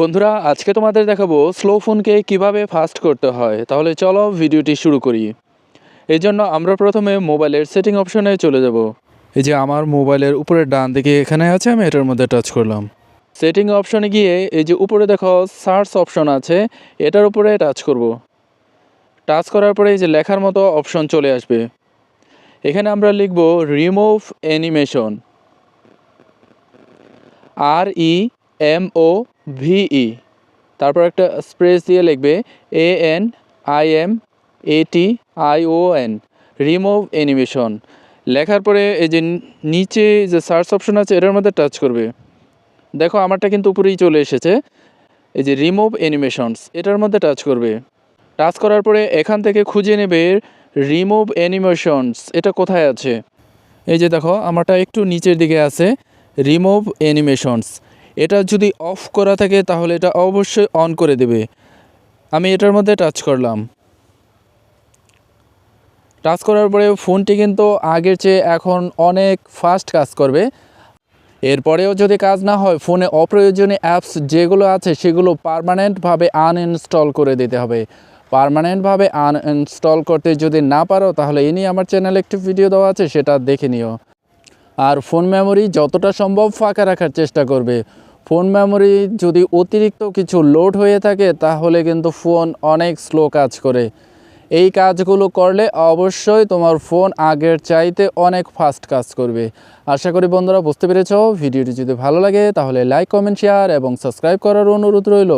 বন্ধুরা, আজকে তোমাদের দেখাবো স্লো ফোনকে কীভাবে ফাস্ট করতে হয়। তাহলে চলো ভিডিওটি শুরু করি। এই জন্য আমরা প্রথমে মোবাইলের সেটিং অপশনে চলে যাব। এই যে আমার মোবাইলের উপরের ডান দিকে এখানে আছে, আমি এটার মধ্যে টাচ করলাম। সেটিং অপশনে গিয়ে এই যে উপরে দেখো সার্চ অপশন আছে, এটার উপরে টাচ করব। টাচ করার পরে এই যে লেখার মতো অপশন চলে আসবে। এখানে আমরা লিখব remove animation R E M O V তারপর একটা স্পেস দিয়ে লিখবে A N I M A T I O N remove animation লেখার পরে এই যে নিচে যে সার্চ অপশন আছে, এটার মধ্যে টাচ করবে। দেখো, আমারটা কিন্তু উপরেই চলে এসেছে। এই যে রিমুভ অ্যানিমেশনস এটার মধ্যে টাচ করবে। টাচ করার পরে এখান থেকে খুঁজে নেবে রিমুভ অ্যানিমেশনস এটা কোথায় আছে? এই যে দেখো, আমারটা একটু নিচের দিকে আছে। রিমুভ অ্যানিমেশনস এটা যদি অফ করা থাকে তাহলে এটা অবশ্যই অন করে দেবে। আমি এটার মধ্যে টাচ করলাম। টাচ করার পরে ফোনটি কিন্তু আগের চেয়ে এখন অনেক ফাস্ট কাজ করবে। এরপরেও যদি কাজ না হয়, ফোনে অপ্রয়োজনীয় অ্যাপস যেগুলো আছে সেগুলো পারমানেন্টভাবে আনইনস্টল করে দিতে হবে। পারমানেন্টভাবে আনইনস্টল করতে যদি না পারো, তাহলে এ নিয়ে আমার চ্যানেলে একটি ভিডিও দেওয়া আছে, সেটা দেখে নিও। আর ফোন মেমোরি যতটা সম্ভব ফাঁকা রাখার চেষ্টা করবে। ফোন মেমোরি যদি অতিরিক্ত কিছু লোড হয়ে থাকে, তাহলে কিন্তু ফোন অনেক স্লো কাজ করে। এই কাজগুলো করলে অবশ্যই তোমার ফোন আগের চাইতে অনেক ফাস্ট কাজ করবে। আশা করি বন্ধুরা বুঝতে পেরেছ, ভিডিওটি যদি ভালো লাগে তাহলে লাইক, কমেন্ট, শেয়ার এবং সাবস্ক্রাইব করার অনুরোধ রইল।